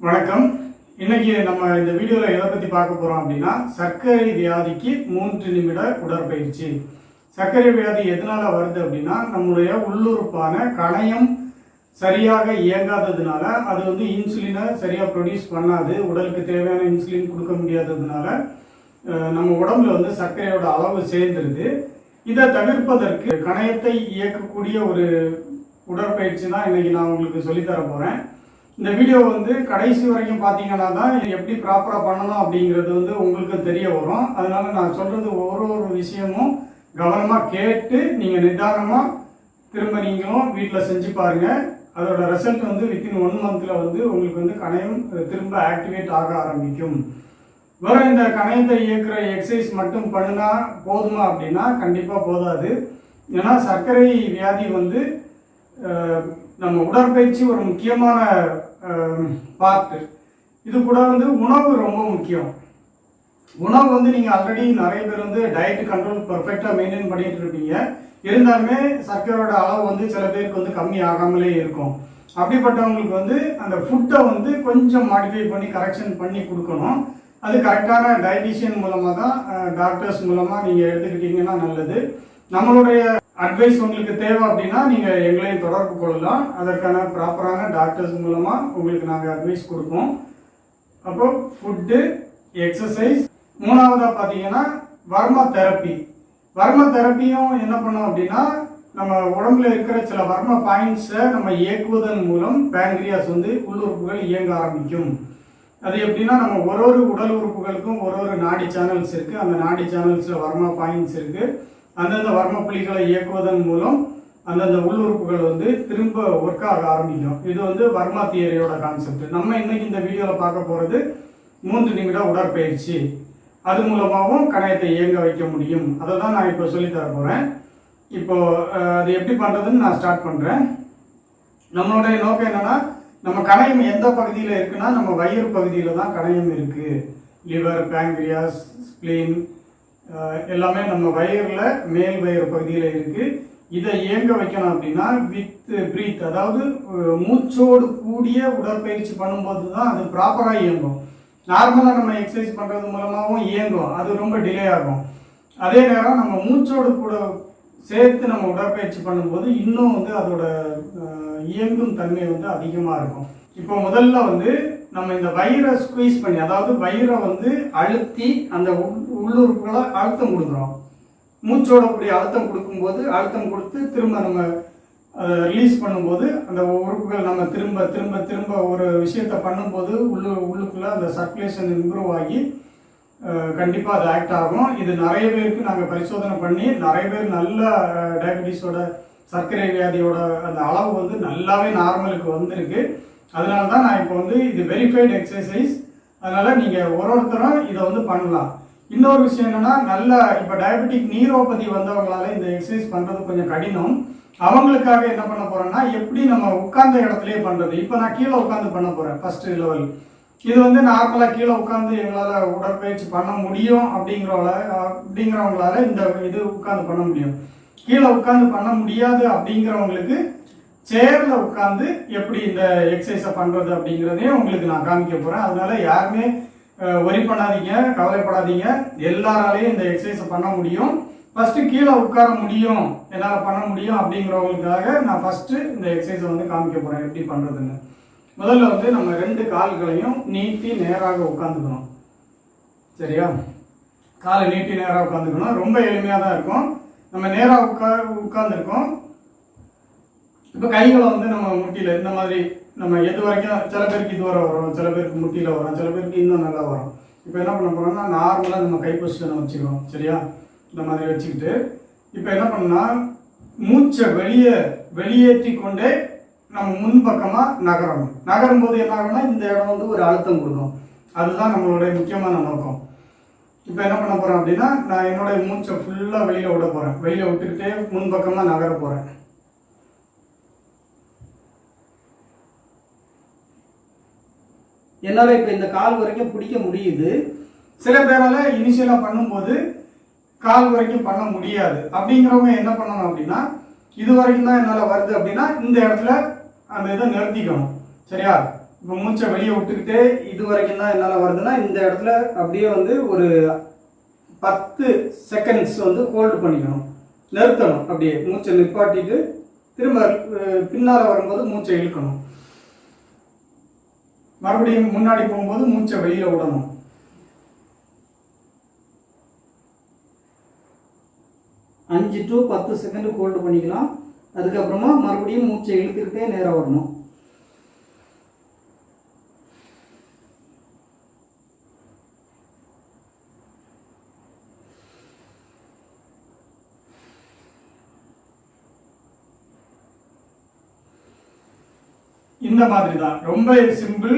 வணக்கம். இன்னைக்கு நம்ம இந்த வீடியோவில் எதை பற்றி பார்க்க போகிறோம் அப்படின்னா சர்க்கரை வியாதிக்கு மூன்று நிமிட உடற்பயிற்சி. சர்க்கரை வியாதி எதனால வருது அப்படின்னா நம்முடைய உள்ளுறுப்பான கணையம் சரியாக இயங்காததுனால அது வந்து இன்சுலினை சரியாக ப்ரொடியூஸ் பண்ணாது உடலுக்கு தேவையான இன்சுலின் கொடுக்க முடியாததுனால நம்ம உடம்புல வந்து சர்க்கரையோட அளவு சேர்ந்துருது. இதை தவிர்ப்பதற்கு கணையத்தை இயக்கக்கூடிய ஒரு உடற்பயிற்சி தான் இன்னைக்கு நான் உங்களுக்கு சொல்லித்தர போகிறேன் இந்த வீடியோ வந்து கடைசி வரைக்கும் பார்த்தீங்கன்னா தான் இது எப்படி ப்ராப்பராக பண்ணணும் அப்படிங்கிறது வந்து உங்களுக்கு தெரிய வரும். அதனால நான் சொல்கிறது ஒரு ஒரு விஷயமும் கவனமாக கேட்டு நீங்கள் நிதானமாக திரும்ப நீங்களும் வீட்டில் செஞ்சு பாருங்க. அதோட ரிசல்ட் வந்து வித்தின் ஒன் மந்தில் வந்து உங்களுக்கு வந்து கணையம் திரும்ப ஆக்டிவேட் ஆக ஆரம்பிக்கும். வெறும் இந்த கணையத்தை இயக்குற எக்ஸசைஸ் மட்டும் பண்ணுனா போதுமா அப்படின்னா கண்டிப்பாக போதாது. ஏன்னா சர்க்கரை வியாதி வந்து நம்ம உடற்பயிற்சி ஒரு முக்கியமான பார்ட்டு இது கூட வந்து உணவு ரொம்ப முக்கியம். உணவு வந்து நீங்கள் ஆல்ரெடி நிறைய பேர் வந்து டயட் கண்ட்ரோல் பர்ஃபெக்டாக மெயின்டைன் பண்ணிட்டு இருப்பீங்க. இருந்தாலுமே சர்க்கரையோட அளவு வந்து சில பேருக்கு வந்து கம்மி ஆகாமலே இருக்கும். அப்படிப்பட்டவங்களுக்கு வந்து அந்த ஃபுட்டை வந்து கொஞ்சம் மாடிஃபை பண்ணி கரெக்ஷன் பண்ணி கொடுக்கணும். அது கரெக்டான டயட்டிஷியன் மூலமாக தான் டாக்டர்ஸ் மூலமாக நீங்கள் எடுத்துக்கிட்டீங்கன்னா நல்லது. நம்மளுடைய அட்வைஸ் உங்களுக்கு தேவை அப்படின்னா நீங்கள் எங்களையும் தொடர்பு கொள்ளலாம். அதற்கான ப்ராப்பரான டாக்டர்ஸ் மூலமாக உங்களுக்கு நாங்கள் அட்வைஸ் கொடுப்போம். அப்போ ஃபுட்டு எக்ஸசைஸ் மூணாவதா பார்த்தீங்கன்னா வர்ம தெரப்பி வர்ம தெரப்பியும் என்ன பண்ணோம் அப்படின்னா நம்ம உடம்புல இருக்கிற சில வர்ம பாயிண்ட்ஸை நம்ம இயக்குவதன் மூலம் பேங்க்ரியாஸ் வந்து உள்ளுறுப்புகள் இயங்க ஆரம்பிக்கும். அது எப்படின்னா நம்ம ஒரு ஒரு உடல் உறுப்புகளுக்கும் ஒரு ஒரு நாடி சேனல்ஸ் இருக்கு. அந்த நாடி சேனல்ஸ்ல வர்ம பாயிண்ட்ஸ் இருக்கு. அந்தந்த வர்ம புள்ளிகளை இயக்குவதன் மூலம் அந்தந்த உள்ளுறுப்புகள் வந்து திரும்ப ஒர்க் ஆக ஆரம்பிக்கும். இது வந்து வர்மா தியரியோட கான்செப்ட் நம்ம இன்னைக்கு இந்த வீடியோவில் பார்க்க போகிறது மூன்று நிமிட உடற்பயிற்சி. அது மூலமாகவும் கணையத்தை இயங்க வைக்க முடியும். அதை தான் நான் இப்போ சொல்லித்தர போகிறேன் இப்போ அது எப்படி பண்ணுறதுன்னு நான் ஸ்டார்ட் பண்ணுறேன் நம்மளுடைய நோக்கம் என்னன்னா நம்ம கணையம் எந்த பகுதியில் இருக்குன்னா நம்ம வயிறு பகுதியில் தான் கணையம் இருக்குது லிவர் பேங்க்ரியாஸ் ஸ்ப்ளீன் எல்லாமே நம்ம வயரில் மேல் வயிறு பகுதியில் இருக்கு. இதை இயங்க வைக்கணும் அப்படின்னா வித் பிரீத் அதாவது மூச்சோடு கூடிய உடற்பயிற்சி பண்ணும்போது தான் அது ப்ராப்பராக இயங்கும். நார்மலாக நம்ம எக்ஸசைஸ் பண்ணுறது மூலமாகவும் இயங்கும். அது ரொம்ப டிலே ஆகும். அதே நேரம் நம்ம மூச்சோடு கூட சேர்த்து நம்ம உடற்பயிற்சி பண்ணும்போது இன்னும் வந்து அதோட இயங்கும் தன்மை வந்து அதிகமாக இருக்கும். இப்போ முதல்ல வந்து நம்ம இந்த வயிறை ஸ்குவீஸ் பண்ணி அதாவது வயிறை வந்து அழுத்தி அந்த உள்ளுறுப்புகளை அழுத்தம் கொடுக்குறோம். மூச்சோட கூடிய அழுத்தம் கொடுக்கும்போது அழுத்தம் கொடுத்து திரும்ப நம்ம ரிலீஸ் பண்ணும்போது அந்த உறுப்புகள் நம்ம திரும்ப திரும்ப திரும்ப ஒரு விஷயத்தை பண்ணும்போது உள்ளு உள்ளுக்குள்ளே அந்த சர்க்குலேஷன் இம்ப்ரூவ் ஆகி கண்டிப்பாக அது ஆக்ட் ஆகும். இது நிறைய பேருக்கு நாங்கள் பரிசோதனை பண்ணி நிறைய பேர் நல்ல டயபிட்டிஸோட சர்க்கரை வியாதியோட அந்த அளவு வந்து நல்லாவே நார்மலுக்கு வந்திருக்கு. அதனால தான் நான் இப்போ வந்து இது வெரிஃபைடு எக்ஸசைஸ் அதனால் நீங்கள் ஒரு ஒருத்தரும் இதை வந்து பண்ணலாம். இன்னொரு விஷயம் என்னென்னா நல்ல இப்போ டயபெட்டிக் நீரோபதி வந்தவங்களால இந்த எக்ஸசைஸ் பண்ணுறது கொஞ்சம் கடினம். அவங்களுக்காக என்ன பண்ண போகிறோன்னா எப்படி நம்ம உட்கார்ந்த இடத்துலையே பண்ணுறது இப்போ நான் கீழே உட்காந்து பண்ண போகிறேன் ஃபஸ்ட்டு லெவல் இது வந்து நார்மலாக கீழே உட்காந்து எங்களால் உடற்பயிற்சி பண்ண முடியும் அப்படிங்கிறவங்கள அப்படிங்கிறவங்களால இந்த இது உட்காந்து பண்ண முடியும். கீழே உட்காந்து பண்ண முடியாது அப்படிங்கிறவங்களுக்கு சேர்ல உட்காந்து எப்படி இந்த எக்ஸசைஸை பண்ணுறது அப்படிங்கிறதையும் உங்களுக்கு நான் காமிக்க போகிறேன் அதனால யாருமே ஒரி பண்ணாதீங்க கவலைப்படாதீங்க. எல்லாராலையும் இந்த எக்ஸசைஸை பண்ண முடியும். ஃபஸ்ட்டு கீழே உட்கார முடியும். என்னால் பண்ண முடியும் அப்படிங்கிறவங்களுக்காக நான் ஃபஸ்ட்டு இந்த எக்ஸசைஸை வந்து காமிக்க போகிறேன் எப்படி பண்ணுறதுன்னு முதல்ல வந்து நம்ம ரெண்டு கால்களையும் நீட்டி நேராக உட்காந்துக்கணும் சரியா? காலை நீட்டி நேராக உட்காந்துக்கணும் ரொம்ப எளிமையாக தான் இருக்கும். நம்ம நேராக உட்கா உட்காந்துருக்கோம் இப்போ கைகளை வந்து நம்ம முட்டியில் இந்த மாதிரி நம்ம எது வரைக்கும் சில பேருக்கு இது வர வரும் சில பேருக்கு முட்டியில் வரும் சில பேருக்கு இன்னும் நல்லா வரும். இப்போ என்ன பண்ண போகிறோம்னா நார்மலாக நம்ம கை பொசிஷனை வச்சுக்கிறோம் சரியா? இந்த மாதிரி வச்சுக்கிட்டு இப்போ என்ன பண்ணால் மூச்சை வெளியே வெளியேற்றி கொண்டே நம்ம முன்பக்கமாக நகரணும். நகரும் போது என்ன ஆகும்னா இந்த இடம் வந்து ஒரு அழுத்தம் கொடுக்கும். அதுதான் நம்மளுடைய முக்கியமான நோக்கம். இப்போ என்ன பண்ண போகிறேன் அப்படின்னா நான் என்னுடைய மூச்சை ஃபுல்லாக வெளியில் விட போகிறேன் வெளியில் விட்டுக்கிட்டே முன்பக்கமாக நகர போகிறேன் என்னால் இப்போ இந்த கால் வரைக்கும் பிடிக்க முடியுது. சில பேரால் இனிஷியலாக பண்ணும்போது கால் வரைக்கும் பண்ண முடியாது. அப்படிங்கிறவங்க என்ன பண்ணணும் அப்படின்னா இது வரைக்கும் தான் என்னால் வருது அப்படின்னா இந்த இடத்துல அந்த இதை நிறுத்திக்கணும். சரியா? இப்போ மூச்சை வெளியே விட்டுக்கிட்டே இது வரைக்கும் தான் என்னால் வருதுன்னா இந்த இடத்துல அப்படியே வந்து ஒரு பத்து செகண்ட்ஸ் வந்து ஹோல்டு பண்ணிக்கணும். நிறுத்தணும் அப்படியே. மூச்சை நிப்பாட்டிட்டு திரும்ப பின்னால் வரும்போது மூச்சை இழுக்கணும். மறுபடியும் முன்னாடி போகும்போது மூச்சை வெளியில் விடணும். அஞ்சு டு பத்து செகண்ட் ஹோல்டு பண்ணிக்கலாம். அதுக்கப்புறமா மறுபடியும் மூச்சை இழுத்துக்கிட்டே நேராக வரணும். இந்த மாதிரி தான் ரொம்ப சிம்பிள்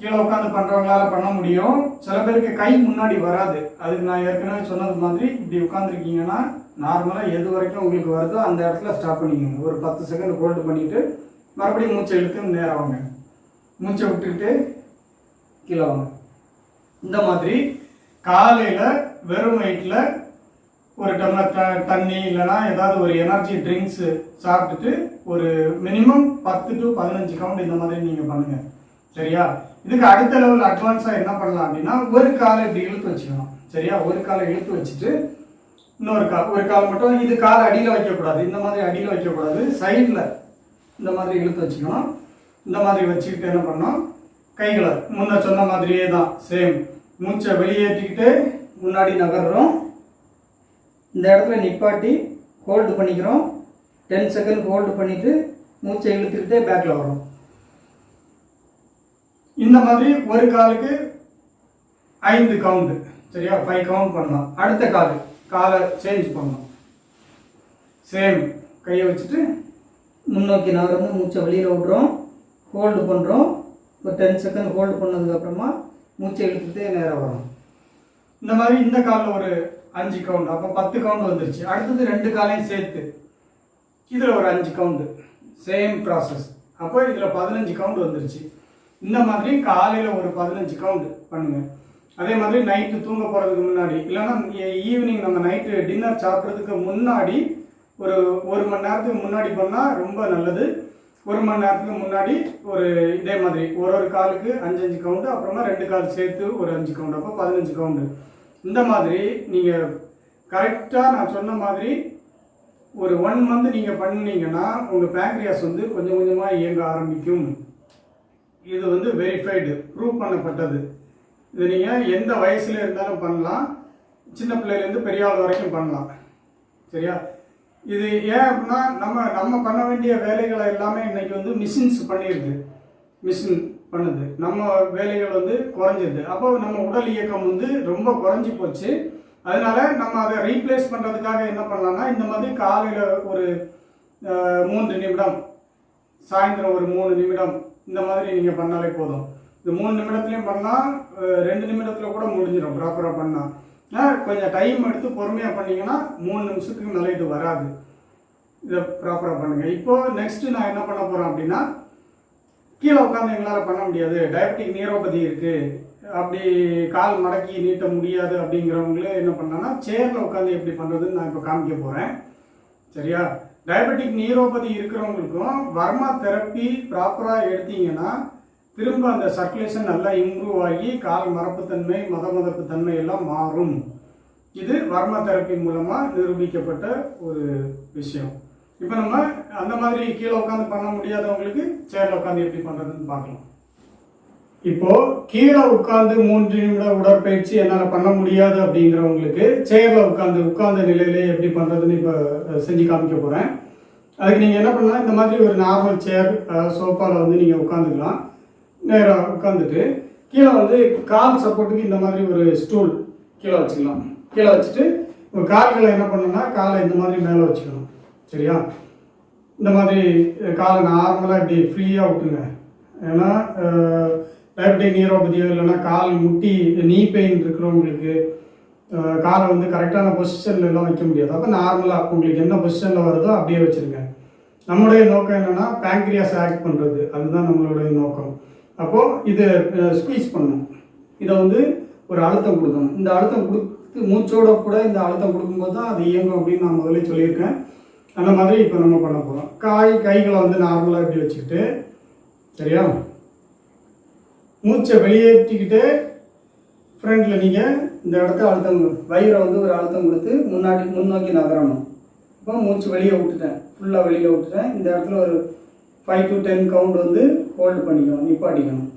கீழே உட்காந்து பண்றவங்களால பண்ண முடியும். சில பேருக்கு கை முன்னாடி வராது. அதுக்கு நான் ஏற்கனவே சொன்னது மாதிரி இப்படி உட்காந்துருக்கீங்கன்னா நார்மலாக எது வரைக்கும் உங்களுக்கு வருதோ அந்த இடத்துல ஸ்டாப் பண்ணிக்கோங்க. ஒரு பத்து செகண்ட் ஹோல்டு பண்ணிட்டு மறுபடியும் மூச்சை இழுத்து நேரம் வாங்க. மூச்சை விட்டுக்கிட்டு கீழே வாங்க. இந்த மாதிரி காலையில் வெறும் வயிற்றில் ஒரு டம்ளர் த- தண்ணி இல்லைன்னா ஏதாவது ஒரு எனர்ஜி ட்ரிங்க்ஸ் சாப்பிட்டுட்டு ஒரு மினிமம் பத்து டு பதினஞ்சு கவுண்ட் இந்த மாதிரி நீங்கள் பண்ணுங்கள் சரியா? இதுக்கு அடுத்த லெவல் அட்வான்ஸாக என்ன பண்ணலாம் அப்படின்னா ஒரு காலை இப்படி இழுத்து வச்சுக்கணும். சரியா? ஒரு காலை இழுத்து வச்சுட்டு இன்னொரு கால் ஒரு கால் மட்டும் இது கால் அடியில் வைக்கக்கூடாது. இந்த மாதிரி அடியில் வைக்கக்கூடாது. சைடில் இந்த மாதிரி இழுத்து வச்சுக்கணும். இந்த மாதிரி வச்சுக்கிட்டு என்ன பண்ணோம் கைகளை முன்ன சொன்ன மாதிரியே தான் சேம் மூச்சை வெளியேற்றிக்கிட்டு முன்னாடி நகர்றோம். இந்த இடத்துல நிப்பாட்டி ஹோல்டு பண்ணிக்கிறோம். டென் செகண்ட் ஹோல்டு பண்ணிட்டு மூச்சை இழுத்துக்கிட்டே பேக்கில் வரும் இந்த மாதிரி ஒரு காலுக்கு ஐந்து கவுண்டு சரியா? ஃபைவ் கவுண்ட் பண்ணலாம். அடுத்த கால் காலை சேஞ்ச் பண்ணணும் சேம் கையை வச்சுட்டு முன்னோக்கி நகர்ந்து மூச்சை வெளியில் விட்றோம். ஹோல்டு பண்ணுறோம் ஒரு டென் செகண்ட் ஹோல்டு பண்ணதுக்கப்புறமா மூச்சை இழுத்துக்கிட்டே நேராக வரும் இந்த மாதிரி இந்த காலில் ஒரு அஞ்சு கவுண்ட் அப்போ பத்து கவுண்ட் வந்துருச்சு. அடுத்தது ரெண்டு காலையும் சேர்த்து. இதில் ஒரு அஞ்சு கவுண்டு சேம் ப்ராசஸ் அப்போ இதில் பதினஞ்சு கவுண்ட் வந்துருச்சு. இந்த மாதிரி காலையில் ஒரு பதினஞ்சு கவுண்ட் பண்ணுங்கள் அதே மாதிரி நைட்டு தூங்க போகிறதுக்கு முன்னாடி இல்லைன்னா ஈவினிங் நம்ம நைட்டு டின்னர் சாப்பிட்றதுக்கு முன்னாடி ஒரு ஒரு மணி நேரத்துக்கு முன்னாடி பண்ணால் ரொம்ப நல்லது. ஒரு மணி நேரத்துக்கு முன்னாடி ஒரு இதே மாதிரி ஒரு ஒரு காலுக்கு அஞ்சு அஞ்சு கவுண்டு அப்புறமா ரெண்டு கால் சேர்த்து ஒரு அஞ்சு கவுண்டு அப்போ பதினஞ்சு கவுண்டு இந்த மாதிரி நீங்கள் கரெக்டாக நான் சொன்ன மாதிரி ஒரு ஒன் மந்த் நீங்கள் பண்ணீங்கன்னா உங்கள் பேங்க்ரியாஸ் வந்து கொஞ்சம் கொஞ்சமாக இயங்க ஆரம்பிக்கும். இது வந்து வெரிஃபைடு ப்ரூவ் பண்ணப்பட்டது. இது நீங்கள் எந்த வயசில் இருந்தாலும் பண்ணலாம். சின்ன பிள்ளையிலேருந்து பெரிய ஆள் வரைக்கும் பண்ணலாம். சரியா? இது ஏன் அப்படின்னா நம்ம நம்ம பண்ண வேண்டிய வேலைகளை எல்லாமே இன்றைக்கி வந்து மிஷின்ஸ் பண்ணிடுது. மிஷின் பண்ணுது. நம்ம வேலைகள் வந்து குறைஞ்சிருது. அப்போ நம்ம உடல் இயக்கம் வந்து ரொம்ப குறைஞ்சி போச்சு. அதனால நம்ம அதை ரீப்ளேஸ் பண்ணுறதுக்காக என்ன பண்ணலாம்னா இந்த மாதிரி காலையில் ஒரு மூன்று நிமிடம் சாயந்தரம் ஒரு மூணு நிமிடம் இந்த மாதிரி நீங்கள் பண்ணாலே போதும். இந்த மூணு நிமிடத்துலையும் பண்ணால் ரெண்டு நிமிடத்தில் கூட முடிஞ்சிடும் ப்ராப்பராக பண்ணால் கொஞ்சம் டைம் எடுத்து பொறுமையாக பண்ணிங்கன்னா மூணு நிமிஷத்துக்கு மேலே இது வராது. இதை ப்ராப்பராக பண்ணுங்கள் இப்போ நெக்ஸ்ட்டு நான் என்ன பண்ண போகிறேன் அப்படின்னா கீழே உட்காந்து எங்களால் பண்ண முடியாது. டயபெட்டிக் நியூரோபதி இருக்குது அப்படி கால் மடக்கி நீட்ட முடியாது அப்படிங்கிறவங்களே என்ன பண்ணாங்கன்னா சேரில் உட்காந்து எப்படி பண்ணுறதுன்னு நான் இப்போ காமிக்க போகிறேன் சரியா? டயபெட்டிக் நியூரோபதி இருக்கிறவங்களுக்கும் வர்மா தெரப்பி ப்ராப்பராக எடுத்தீங்கன்னா திரும்ப அந்த சர்க்குலேஷன் நல்லா இம்ப்ரூவ் ஆகி கால் மரப்புத்தன்மை மத மதப்பு தன்மை எல்லாம் மாறும். இது வர்மா தெரப்பி மூலமாக நிரூபிக்கப்பட்ட ஒரு விஷயம். இப்போ நம்ம அந்த மாதிரி கீழே உட்காந்து பண்ண முடியாதவங்களுக்கு சேரில் உட்காந்து எப்படி பண்ணுறதுன்னு பார்க்கலாம். இப்போ கீழே உட்காந்து மூன்று நிமிட உடற்பயிற்சி என்னால் பண்ண முடியாது அப்படிங்கிறவங்களுக்கு சேர்ல உட்காந்து உட்கார்ந்த நிலையிலே எப்படி பண்ணுறதுன்னு இப்போ செஞ்சு காமிக்க போகிறேன் அதுக்கு நீங்கள் என்ன பண்ணலாம் இந்த மாதிரி ஒரு நார்மல் சேர் சோஃபாவில் வந்து நீங்கள் உட்காந்துக்கலாம் நேராக உட்காந்துட்டு கீழே வந்து கால் சப்போர்ட்டுக்கு இந்த மாதிரி ஒரு ஸ்டூல் கீழே வச்சுக்கலாம். கீழே வச்சுட்டு உங்கள் கால்களை என்ன பண்ணணும்னா காலை இந்த மாதிரி மேலே வச்சுக்கணும். சரியா? இந்த மாதிரி காலை நார்மலாக இப்படி ஃப்ரீயாக விட்டுங்க ஏன்னா டயபெட்டிக் நீரோபதியோ இல்லைன்னா கால் முட்டி நீ பெயின் இருக்கிறவங்களுக்கு காலை வந்து கரெக்டான பொசிஷன்ல எல்லாம் வைக்க முடியாது. அப்போ நார்மலாக உங்களுக்கு என்ன பொசிஷனில் வருதோ அப்படியே வச்சுருங்க. நம்முடைய நோக்கம் என்னென்னா பேங்க்ரியாஸ் ஆக்ட் பண்ணுறது அதுதான் நம்மளுடைய நோக்கம். அப்போது இதை ஸ்குவீஸ் பண்ணணும். இதை வந்து ஒரு அழுத்தம் கொடுக்கணும். இந்த அழுத்தம் கொடுத்து மூச்சோட கூட இந்த அழுத்தம் கொடுக்கும்போது தான் அது இயங்கும் அப்படின்னு நான் முதலே சொல்லியிருக்கேன். அந்த மாதிரி இப்போ நம்ம பண்ண போகிறோம் காய் கைகளை வந்து நார்மலாக இப்படி வச்சுக்கிட்டு சரியா? மூச்சை வெளியேற்றிக்கிட்டு ஃப்ரண்டில் நீங்கள் இந்த இடத்த அழுத்தம் வயிறை வந்து ஒரு அழுத்தம் கொடுத்து முன்னாடி முன்னோக்கி நகரணும். இப்போ மூச்சு வெளியே விட்டுட்டேன். ஃபுல்லாக வெளியில் விட்டுட்டேன். இந்த இடத்துல ஒரு ஃபைவ் டு டென் கவுண்ட் வந்து ஹோல்டு பண்ணிக்கணும் நிப்பாட்டிக்கணும்.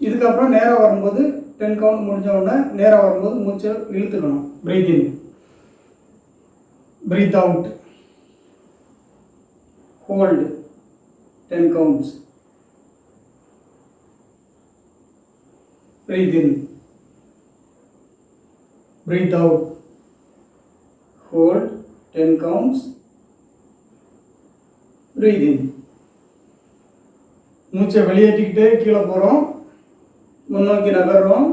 இதுக்கப்புறம் நேராக வரும்போது டென் கவுண்ட் முடிஞ்ச உடனே நேராக வரும்போது மூச்சை இழுத்துக்கணும். Breathe in breathe out hold ten counts. Breathe in breathe out. Hold 10 counts. Breathe in. மூச்சை வெளியேற்றிக்கிட்டே கீழே போகிறோம் முன்னோக்கி நகர்றோம்.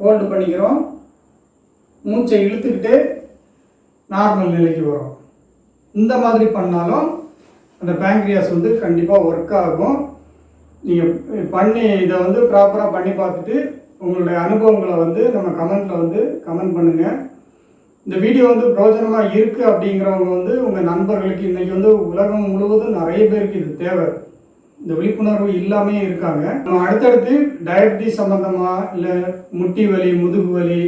ஹோல்டு பண்ணிக்கிறோம். மூச்சை இழுத்துக்கிட்டே நார்மல் நிலைக்கு வரும். இந்த மாதிரி பண்ணாலும் அந்த பேங்க்ரியாஸ் வந்து கண்டிப்பாக ஒர்க் ஆகும். நீங்கள் பண்ணி இதை வந்து ப்ராப்பராக பண்ணி பார்த்துட்டு உங்களுடைய அனுபவங்களை வந்து நம்ம கமெண்ட்டில் வந்து கமெண்ட் பண்ணுங்கள் இந்த வீடியோ வந்து பிரயோஜனமாக இருக்குது அப்படிங்கிறவங்க வந்து உங்கள் நண்பர்களுக்கு இன்றைக்கி வந்து உலகம் முழுவதும் நிறைய பேருக்கு இது தேவை. இந்த விழிப்புணர்வு இல்லாமே இருக்காங்க. நம்ம அடுத்தடுத்து டயபெட்டிஸ் சம்மந்தமாக இல்லை முட்டி வலி முதுகு வலி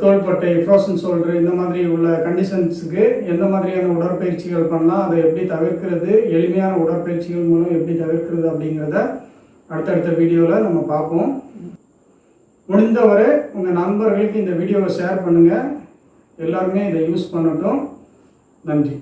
தோள்பட்டை ஃப்ரோசன் சோல்டர் இந்த மாதிரி உள்ள கண்டிஷன்ஸுக்கு எந்த மாதிரியான உடற்பயிற்சிகள் பண்ணலாம் அதை எப்படி தவிர்க்கிறது எளிமையான உடற்பயிற்சிகள் மூலம் எப்படி தவிர்க்கிறது அப்படிங்கிறத அடுத்தடுத்த வீடியோவில் நம்ம பார்ப்போம். முடிந்தவரை உங்கள் நண்பர்களுக்கு இந்த வீடியோவை ஷேர் பண்ணுங்கள் எல்லாருமே இதை யூஸ் பண்ணட்டும். நன்றி.